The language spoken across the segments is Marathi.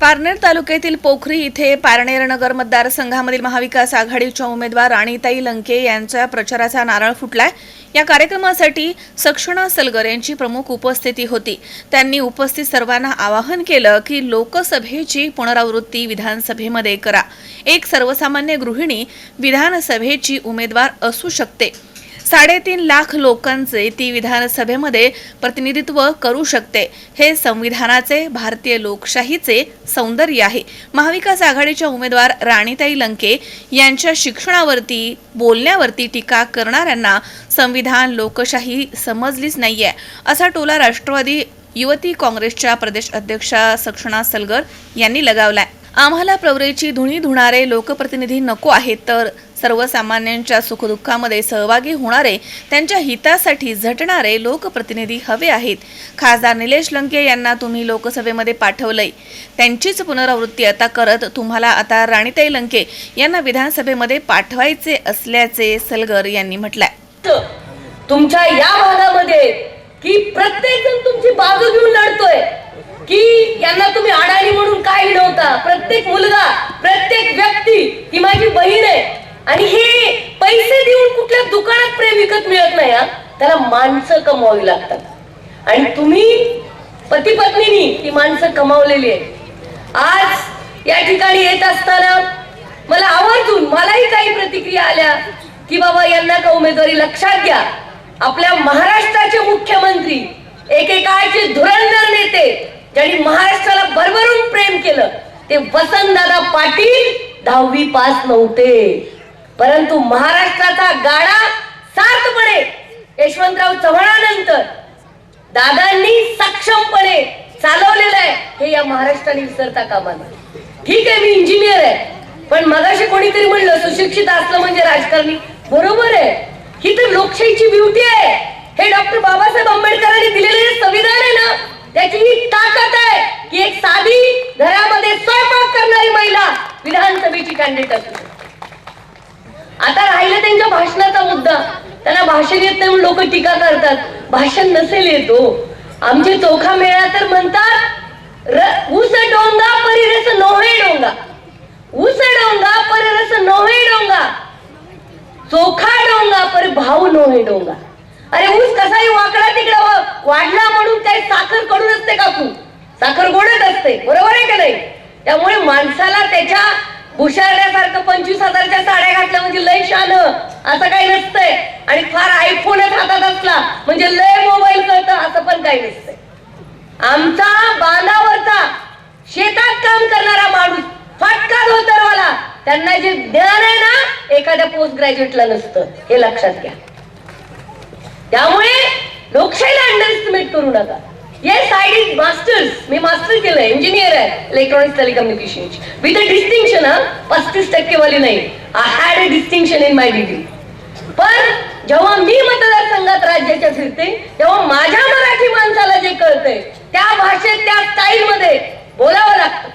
पारनेर तालुक्यातील पोखरी इथे पारनेर नगर मतदारसंघामधील महाविकास आघाडीच्या उमेदवार राणीताई लंके यांच्या प्रचाराचा नारळ फुटलाय. या कार्यक्रमासाठी सक्षणा सलगर यांची प्रमुख उपस्थिती होती. त्यांनी उपस्थित सर्वांना आवाहन केलं की लोकसभेची पुनरावृत्ती विधानसभेमध्ये करा. एक सर्वसामान्य गृहिणी विधानसभेची उमेदवार असू शकते. साडेतीन लाख लोकांचे ती विधानसभेमध्ये प्रतिनिधित्व करू शकते. हे संविधानाचे भारतीय लोकशाहीचे सौंदर्य आहे. महाविकास आघाडीच्या उमेदवार राणीताई लंके यांच्या शिक्षणावरती बोलण्यावरती टीका करणाऱ्यांना संविधान लोकशाही समजलीच नाहीये. असा टोला राष्ट्रवादी युवती काँग्रेसच्या प्रदेश अध्यक्षा सक्षणा सलगर यांनी लगावलाय. आम्हाला प्रवरेची धुणी धुणारे लोकप्रतिनिधी नको आहेत तर सर्वसामान्यांच्या सुखदुःखामध्ये सहभागी होणारे त्यांच्या हितासाठी झटणारे लोकप्रतिनिधी हवे आहेत. खासदार निलेश लंके यांना तुम्ही लोकसभेमध्ये पाठवलंय. त्यांचीच पुनरावृत्ती आता करत तुम्हाला आता राणीताई लंके यांना विधानसभेमध्ये पाठवायचे असल्याचे सलगर यांनी म्हटलंय. तुमच्या या भागामध्ये की प्रत्येक जण तुमची बाजू घेऊन लढतोय. की यांना तुम्ही अडाणी म्हणून काय हिडवता प्रत्येक मुलगा प्रत्येक व्यक्ती ही माझी बहीण आहे. आणि हे पैसे देऊन कुठल्या दुकानात प्रेम विकत मिळत नाही हा? त्याला माणसं कमावी लागतात. आणि तुम्ही पती पत्नीनी ती माणसं कमावलेली आहे आज या ठिकाणी येत असताना मला आवर्जून मलाही काही प्रतिक्रिया आल्या की बाबा यांना का उमेदवारी लक्षात घ्या. आपल्या महाराष्ट्राचे मुख्यमंत्री एकेकाळचे धुरंधर नेते ज्यांनी महाराष्ट्राला भरभरून प्रेम केलं ते वसंतदादा पाटील दहावी पास नव्हते. परंतु महाराष्ट्राचा गाडा सार्थपणे यशवंतराव चव्हाणानंतर दादांनी सक्षमपणे चालवलेलं आहे हे या महाराष्ट्राने विसरता कामा नये. ठीक आहे मी इंजिनियर आहे पण मगाशी कोणीतरी म्हणलं सुशिक्षित असलं म्हणजे राजकारणी बरोबर आहे. ही तर लोकशाहीची ब्युटी आहे. हे डॉक्टर बाबासाहेब आंबेडकरांनी दिलेले संविधान आहे ना त्याची ही ताकद आहे की एक साधी घरामध्ये स्वयंपाक करणारी महिला विधानसभेची कॅन्डिडेट असते. आता राहिलं त्यांच्या भाषणाचा मुद्दा. त्यांना भाषण येत नाही म्हणून लोक टीका करतात. भाषण नसेल येतो हो. आमचे चोखा मेळा तर म्हणतात ऊस डोंगा परिरस नोहे डोंगा. ऊस डोंगा परिरस नोहे डोंगा. चोखा डोंगा पर भाऊ नोहे डोंगा. अरे ऊस कसाही वाकडा तिकडा वाढला म्हणून काही साखरकडून असते काकू. साखर गोडच असते. बरोबर आहे का नाही? त्यामुळे माणसाला त्याच्या भुशारण्यासारखं पंचवीस हजारच्या साड्या घातल्या म्हणजे लय शान असं काही नसतंय. आणि फार आयफोनच हातात असला म्हणजे लय मोबाईल कळतं. असं पण काही नसतंय. आमचा बांधावरचा शेतात काम करणारा माणूस फटका धोतरवाला. त्यांना जे ज्ञान आहे ना एखाद्या पोस्ट ग्रॅज्युएटला नसतं. हे लक्षात घ्या. त्यामुळे लोकशाहीला अंडरएस्टिमेट करू नका. येस आय डी मास्टर्स मी मास्टर केलंय इंजिनियर आहे electronics telecommunication with a distinction हा पस्तीस टक्केवाली नाही. I had a distinction in my degree पण जेव्हा मी मतदारसंघात राज्याच्या फिरते तेव्हा माझ्या मराठी माणसाला जे कळतंय त्या भाषेत त्या स्टाईल मध्ये बोलावं लागतं.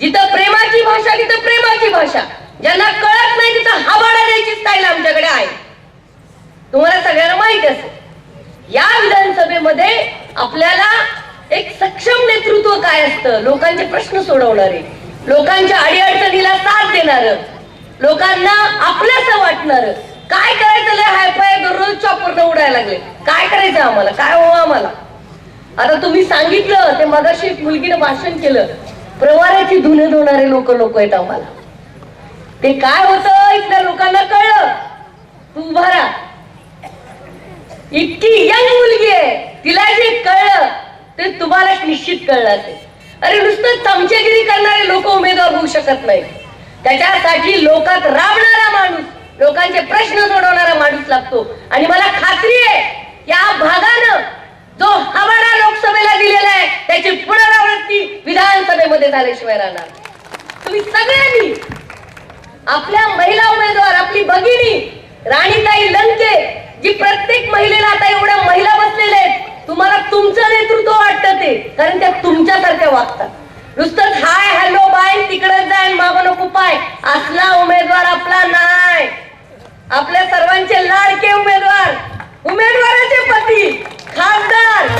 जिथं प्रेमाची भाषा तिथं प्रेमाची भाषा. ज्यांना कळत नाही तिथं हवाडा द्यायची स्टाईल आमच्याकडे आहे. तुम्हाला सगळ्यांना माहीत असेल या विधानसभेमध्ये आपल्याला एक सक्षम नेतृत्व काय असतं? लोकांचे प्रश्न सोडवणारे लोकांच्या अडीअडचणीला साथ देणार लोकांना आपल्यास वाटणार. काय करायचं? लय हाय पाय दररोज चॉपरनं उडायला लागले. काय करायचं आम्हाला? काय हो आम्हाला? आता तुम्ही सांगितलं ते मगाशी एक मुलगीनं भाषण केलं. प्रवाराची धुणे धुणारे लोक लोक आहेत आम्हाला. ते काय होतं? इथल्या लोकांना कळलं तू उभा राहा इतकी यंग मुलगी आहे तिला जे कळलं ते तुम्हाला निश्चित कळणार असेल अरे नुसतं चमचेगिरी करणारे लोक उमेदवार होऊ शकत नाही. त्याच्यासाठी लोकात राबणारा माणूस लोकांचे प्रश्न सोडवणारा माणूस लागतो. आणि मला खात्री आहे या भागानं जो हवाडा लोकसभेला दिलेला आहे त्याची पुनरावृत्ती विधानसभेमध्ये झाल्याशिवाय राहणार तुम्ही सगळ्यांनी आपल्या महिला उमेदवार आपली भगिनी राणीताई लंके जी प्रत्येक महिलेला आता एवढ्या महिला बसलेल्या आहेत तुम्हाला तुमचं नेतृत्व वाटतं ते कारण त्या तुमच्यासारख्या वागतात. नुसतं हाय हॅलो बाय तिकडे जाय मागं नको पाय. असला उमेदवार आपला नाही. आपल्या सर्वांचे लाडके उमेदवार. उमेदवाराचे पती खासदार.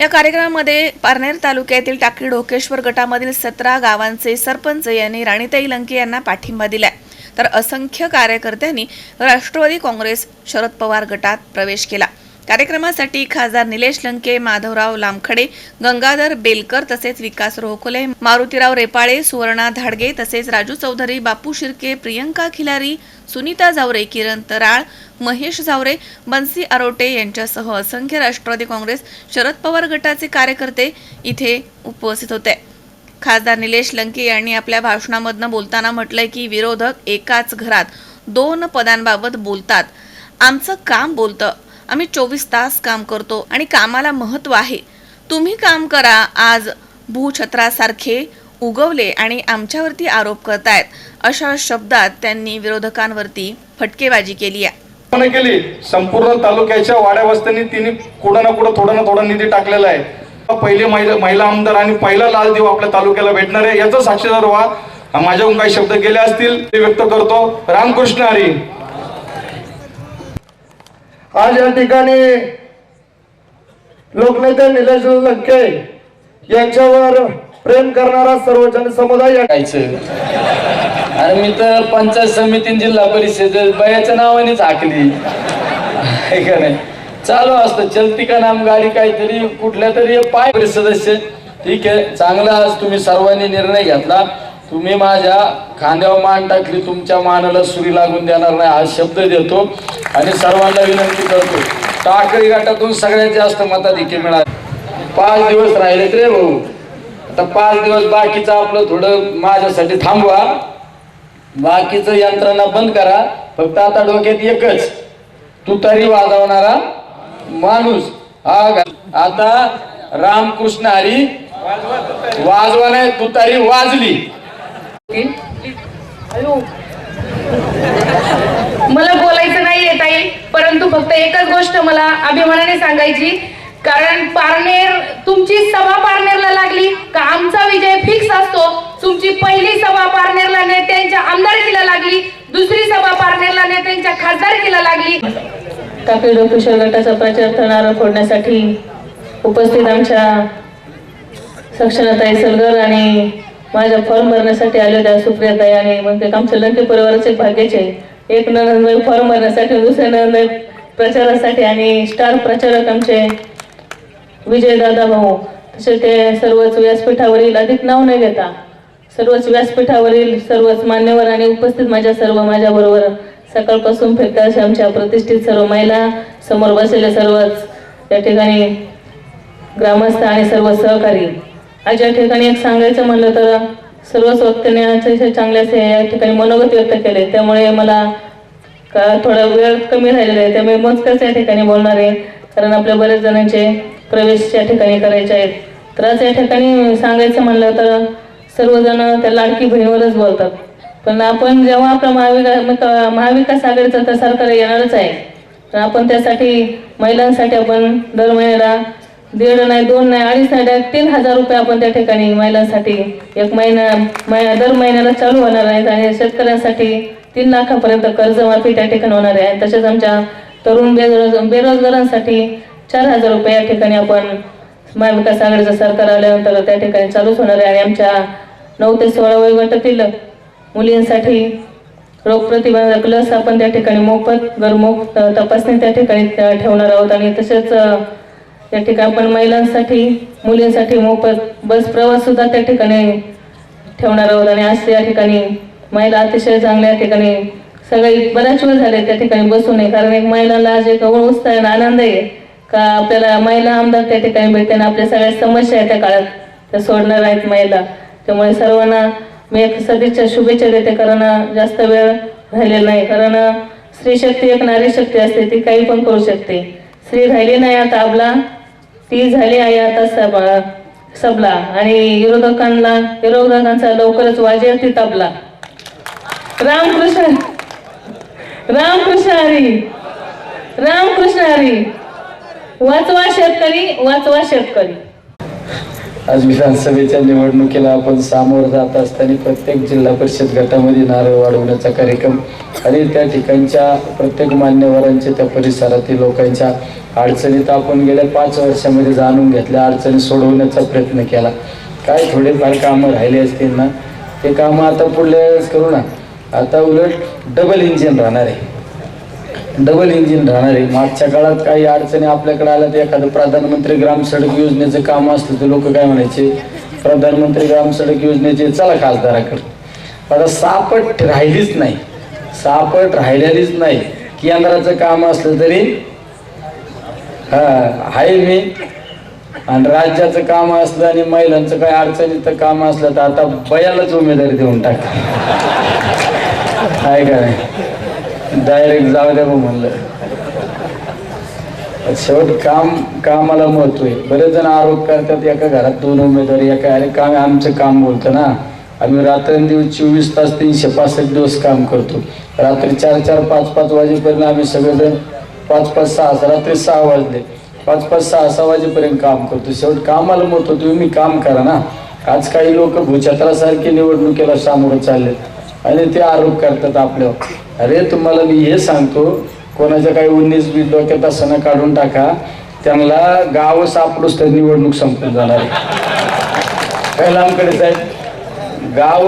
या कार्यक्रमामध्ये पारनेर तालुक्यातील टाकळी ढोकेश्वर गटामधील सतरा गावांचे सरपंच यांनी राणीताई लंके यांना पाठिंबा दिलाय. तर असंख्य कार्यकर्त्यांनी राष्ट्रवादी काँग्रेस शरद पवार गटात प्रवेश केला. कार्यक्रमासाठी खासदार निलेश लंके माधवराव लामखडे गंगाधर बेलकर तसेच विकास रोखोले मारुतीराव रेपाळे सुवर्णा धाडगे तसेच राजू चौधरी बापू शिर्के प्रियंका खिलारी सुनीता जावरे किरण तराळ महेश जावरे बन्सी आरोटे यांच्यासह असंख्य राष्ट्रवादी काँग्रेस शरद पवार गटाचे कार्यकर्ते इथे उपस्थित होते. खासदार निलेश लंके यांनी आपल्या भाषणामधनं बोलताना म्हटलंय की विरोधक एकाच घरात दोन पदांबाबत बोलतात. आमचं काम बोलतं. आम्ही चोवीस तास काम करतो आणि कामाला महत्त्व आहे. तुम्ही काम करा आज भूछत्रासारखे उगवले आणि आमच्यावरती आरोप करतायत अशा शब्दात त्यांनी विरोधकांवरती फटकेबाजी केली आहे. केली. संपूर्ण तालुक्याच्या वाड्या वस्त्यांनी तिने कुठं ना कुठं थोडा ना थोडा निधी टाकलेला आहे. पहिले महिला महिला आमदार आणि पहिला लाल देव आपल्या तालुक्याला भेटणार आहे. याचा साक्षीदार व्हा. माझ्याकडून काही शब्द गेले असतील ते व्यक्त करतो. रामकृष्ण हरी. आज या ठिकाणी लोकनेते निलेश लंके यांच्यावर प्रेम करणारा सर्व समुदाय आणि मी तर पंचायत समिती जिल्हा परिषद बयाच्या नावानेच हाकली का नाही? चालू असतं. चलती का नाम गाडी काहीतरी कुठल्या तरी पाय परिषद सदस्य ठीक आहे. चांगला आज तुम्ही सर्वांनी निर्णय घेतला. तुम्ही माझ्या खांद्यावर मान टाकली तुमच्या मानाला सुरी लागून देणार नाही हा शब्द देतो आणि सर्वांना विनंती करतो. टाकळी गटातून सगळ्यात जास्त मताधिक्य मिळाले. पाच दिवस राहिलेत रे भाऊ. आता पाच दिवस बाकीचं आपलं थोडं माझ्यासाठी थांबवा. बाकीचं यंत्रणा बंद करा. फक्त आता डोक्यात एकच तुतारी वाजवणारा माणूस. हा आता रामकृष्ण हरी वाजवा नाही तुतारी वाजली मला बोलायचं नाही येत आहे परंतु फक्त एकच गोष्ट मला अभिमानाने सांगायची कारण पारनेर तुमची सभा पारनेरला लागली का आमचा विजय फिक्स असतो? तुमची पहिली सभा पारनेरला नेत्यांच्या आमदारकीला लागली दुसरी सभा पारनेरला नेत्यांच्या खासदारकीला लागली. काकडे डोकेश्वर गटाचा प्रचार करणारा फोडण्यासाठी उपस्थित आमच्या सक्षणाताई सलगर आणि माझ्या फॉर्म भरण्यासाठी आले होत्या सुप्रियाताई आणि मग ते आमच्या लंके परिवाराचे एक भाग्याचे एक नंदबाई फॉर्म भरण्यासाठी दुसऱ्या नंदबाई प्रचारासाठी आणि स्टार प्रचारक आमचे विजयदादा भाऊ तसे ते सर्वच व्यासपीठावरील अधिक नाव न घेता सर्वच व्यासपीठावरील सर्वच मान्यवर आणि उपस्थित माझ्या सर्व माझ्याबरोबर सकाळपासून फिरता अशा आमच्या प्रतिष्ठित सर्व महिला समोर बसलेल्या सर्वच या ठिकाणी ग्रामस्थ आणि सर्व सहकारी. आज या ठिकाणी एक सांगायचं म्हणलं तर सर्वच वक्त्याने अतिशय चांगले असे या ठिकाणी मनोगत व्यक्त केले. त्यामुळे मला का थोडा वेळ कमी राहिलेला आहे त्यामुळे मोजकच या ठिकाणी बोलणार आहे. कारण आपल्या बरेच जणांचे प्रवेश या ठिकाणी करायचे आहेत. तर आज या ठिकाणी सांगायचं म्हणलं तर सर्वजण त्या लाडकी बहिणीवरच बोलतात. पण आपण जेव्हा आपलं महाविका महाविकास आघाडीचा तर सरकार येणारच आहे. तर आपण त्यासाठी महिलांसाठी आपण दर महिन्याला दीड नाही दोन नाही अडीच नाही तीन हजार रुपये आपण त्या ठिकाणी महिलांसाठी एक महिना महिना दर महिन्याला चालू होणार आहेत. आणि शेतकऱ्यांसाठी तीन लाखापर्यंत कर्जमाफी त्या ठिकाणी होणार आहे. तसेच आमच्या तरुण बेरोज बेरोजगारांसाठी चार हजार रुपये या ठिकाणी आपण महाविकास आघाडीचं सरकार आल्यानंतर त्या ठिकाणी चालूच होणार आहे. आणि आमच्या नऊ ते सोळा वयोगटातील मुलींसाठी रोगप्रतिबंधक लस आपण त्या ठिकाणी मोफत घरमुख तपासणी त्या ठिकाणी ठेवणार आहोत. आणि तसेच त्या या ठिकाणी आपण महिलांसाठी मुलींसाठी मोफत बस प्रवास सुद्धा त्या ठिकाणी ठेवणार आहोत. आणि आज या ठिकाणी महिला अतिशय चांगल्या ठिकाणी सगळे बऱ्याच वेळ झाले त्या ठिकाणी बसू नये कारण एक महिलांना आज एक उत्साह आणि आनंद आहे का आपल्याला महिला आमदार त्या ठिकाणी भेटते आणि आपल्या सगळ्या समस्या आहेत त्या काळात त्या सोडणार आहेत महिला. त्यामुळे सर्वांना मी एक सदिच्छा शुभेच्छा देते कारण जास्त वेळ राहिलेला नाही. कारण स्त्री शक्ती एक नारी शक्ती असते ती काही पण करू शकते. स्त्री राहिली नाही आता आपला ती झाली आहे आता सब सबला. आणि विरोधकांना विरोधकांचा लवकरच वाजेवरती तबला. रामकृष्ण. रामकृष्ण हरी रामकृष्ण हरी वाचवा शेतकरी वाचवा शेतकरी. आज विधानसभेच्या निवडणुकीला आपण सामोरं जात असताना प्रत्येक जिल्हा परिषद गटामध्ये नारळ वाढवण्याचा कार्यक्रम आणि त्या ठिकाणच्या प्रत्येक मान्यवरांच्या त्या परिसरातील लोकांच्या अडचणी तर आपण गेल्या पाच वर्षामध्ये जाणून घेतल्या अडचणी सोडवण्याचा प्रयत्न केला. काय थोडेफार कामं राहिले असतील ना ते कामं आता पुढल्या वेळेस करू ना. आता उलट डबल इंजिन राहणार आहे. डबल इंजिन राहणार आहे. मागच्या काळात काही अडचणी आपल्याकडे आल्या तर एखादं प्रधानमंत्री ग्राम सडक योजनेचं काम असलं तर लोक काय म्हणायचे? प्रधानमंत्री ग्राम सडक योजनेचे चला खासदाराकडे. आता सापट राहिलीच नाही. सापट राहिलेलीच नाही. केंद्राचं काम असलं तरी हा आहे मी. आणि राज्याचं काम असलं आणि महिलांचं काही अडचणीचं काम असलं तर आता बयालाच उमेदवारी देऊन टाक. काय का नाही? डायरेक्ट जाऊ द्या मग म्हणलं. शेवट काम कामाला महत्त्व आहे. बरेच जण आरोप करतात एका घरात दोन उमेदवार एका अरे काम आमचं काम बोलतं ना? आम्ही रात्रंदिवस चोवीस तास तीनशे पासष्ट दिवस काम करतो. रात्री चार चार पाच पाच वाजेपर्यंत आम्ही सगळेजण पाच पाच सहा रात्री सहा वाजले. पाच पाच सहा सहा वाजेपर्यंत काम करतो. शेवट कामाला महत्त्व तुम्ही काम करा ना. आज काही लोक भूछत्रासारखे निवडणुकीला सामोरं चाललेत. आणि ते आरोप करतात आपल्यावर. अरे तुम्हाला मी हे सांगतो कोणाच्या काही उन्नीस बीट डोक्यात असताना काढून टाका त्यांना गाव सापडूच तर निवडणूक संपून जाणार आहे. काय लांबकडे साहेब? गाव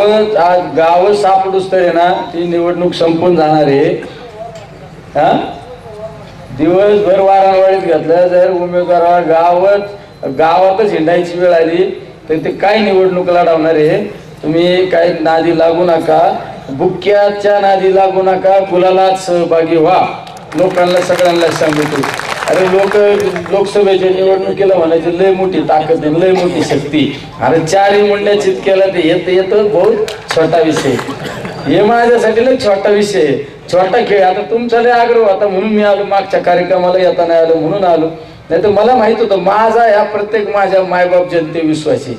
गाव सापडूच तर आहे ना ती निवडणूक संपून जाणार आहे. हा? दिवसभर वाराणवाडीत घातलं जर उमेदवाराला गावात गावातच हिंडायची वेळ आली तर ते काय निवडणूक लढवणार आहे? तुम्ही काही नादी लागू नका बुक्क्याच्या नादी लागू नका कुलालाच सहभागी व्हा. लोकांना सगळ्यांना सांगितलं अरे लोक लोकसभेच्या निवडणुकीला म्हणायचे लय मोठी ताकद आहे लय मोठी शक्ती. अरे चारही मुंड्या चितक्याला ते येत येत बहुत छोटा विषय. हे माझ्यासाठी लय छोटा विषय आहे. छोटा खेळ आता तुमचा लय आग्रह होता म्हणून मी आलो मागच्या कार्यक्रमाला येता नाही आलो म्हणून आलो. नाही तर मला माहीत होतं माझा ह्या प्रत्येक माझ्या मायबाप जनते विश्वासी